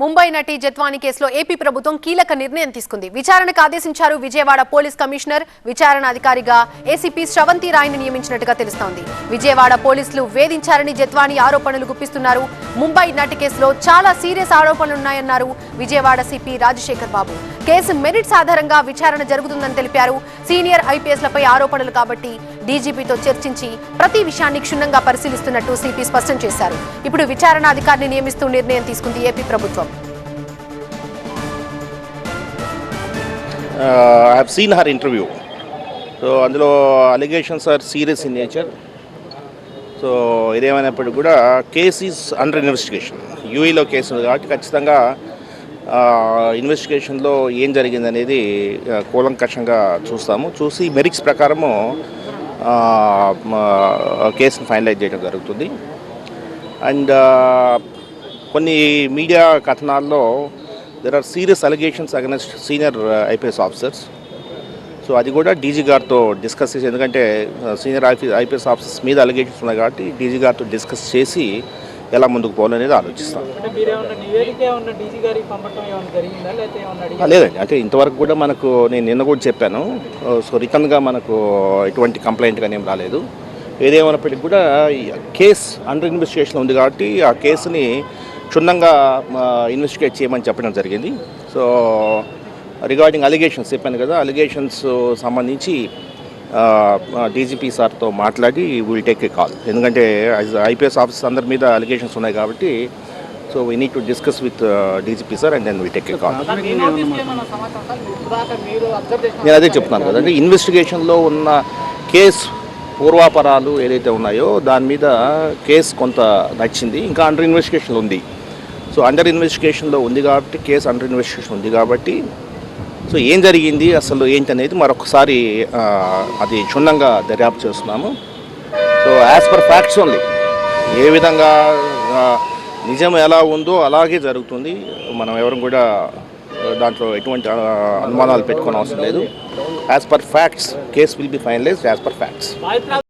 ముంబై నటి జత్వాని కేసులో ఏపీ ప్రభుత్వం కీలక నిర్ణయం తీసుకుంది. విచారణకు ఆదేశించారు విజయవాడ పోలీస్ కమిషనర్. విచారణ అధికారిగా ఏసీపీ శ్రవంతి రాయ్ను నియమించినట్టుగా తెలుస్తోంది. విజయవాడ పోలీసులు వేధించారని జత్వాని ఆరోపణలు గుప్పిస్తున్నారు. ముంబై నటి కేసులో చాలా సీరియస్ ఆరోపణలున్నాయన్నారు Vijayawada CP Rajasekhar Babu. Case merits ఆధారంగా విచారణ జరుగుతుందని తెలిపారు. సీనియర్ ఐపీఎస్లపై ఆరోపణలు కాబట్టి డీజీపీతో చర్చించి ప్రతి విషయాన్ని క్షుణ్ణంగా పరిశీలిస్తున్నట్టు సిపి స్పష్టం చేశారు. ఇప్పుడు విచారణ అధికారిని నియమిస్తూ నిర్ణయం తీసుకుంది ఏపీ ప్రభుత్వం. I have seen her interview so అందులో allegations are serious in nature so ఇదేమైనప్పటికీ కూడా కేస్ ఈజ్ అండర్ ఇన్వెస్టిగేషన్ యూఈలో కేసు ఉంది కాబట్టి ఖచ్చితంగా uh, ఇన్వెస్టిగేషన్లో ఏం జరిగింది అనేది uh, కూలంకషంగా చూస్తాము. చూసి మెరిక్స్ ప్రకారము uh, మా కేసును ఫైనలైజ్ చేయడం జరుగుతుంది. అండ్ కొన్ని media కథనాల్లో there are serious allegations against senior IPS officers so అది కూడా డీజీ గారితో డిస్కస్ చేసి ఎందుకంటే సీనియర్ ఐపీ ఐపీఎస్ ఆఫీసర్స్ మీద అలిగేషన్స్ ఉన్నాయి కాబట్టి డీజీ గారితో డిస్కస్ చేసి ఎలా ముందుకు పోవాలనేది ఆలోచిస్తాం? లేదండి. అంటే ఇంతవరకు కూడా మనకు నేను నిన్న కూడా చెప్పాను. సో రిటర్న్గా మనకు ఎటువంటి కంప్లైంట్ కానీ ఏం రాలేదు. ఏదేమైనప్పటికీ కూడా కేస్ అండర్ ఇన్వెస్టిగేషన్ ఉంది కాబట్టి ఆ కేసుని క్షుణ్ణంగా ఇన్వెస్టిగేట్ చేయమని చెప్పడం జరిగింది. సో రిగార్డింగ్ అలిగేషన్స్ చెప్పాను కదా అలిగేషన్స్ సంబంధించి డీజీపీ సార్తో మాట్లాడి విల్ టేక్ ఏ కాల్ ఎందుకంటే ఐపీఎస్ ఆఫీసర్స్ అందరి మీద అలిగేషన్స్ ఉన్నాయి కాబట్టి so we need to discuss with DGP sir and then we take a call నేను అదే చెప్తున్నాను కదండి ఇన్వెస్టిగేషన్లో ఉన్న కేసు పూర్వాపరాలు ఏదైతే ఉన్నాయో దాని మీద కేసు కొంత నచ్చింది. ఇంకా అండర్ ఇన్వెస్టిగేషన్ ఉంది. సో అండర్ ఇన్వెస్టిగేషన్లో ఉంది కాబట్టి కేసు అండర్ ఇన్వెస్టిగేషన్ ఉంది కాబట్టి సో ఏం జరిగింది అసలు ఏంటి అనేది మరొకసారి అది క్షుణ్ణంగా దర్యాప్తు చేస్తున్నాము. So as per facts only ఏ విధంగా నిజం ఎలా ఉందో అలాగే జరుగుతుంది. మనం ఎవరు కూడా దాంట్లో ఎటువంటి అనుమానాలు పెట్టుకోని అవసరం లేదు. As per facts case will be finalise as per facts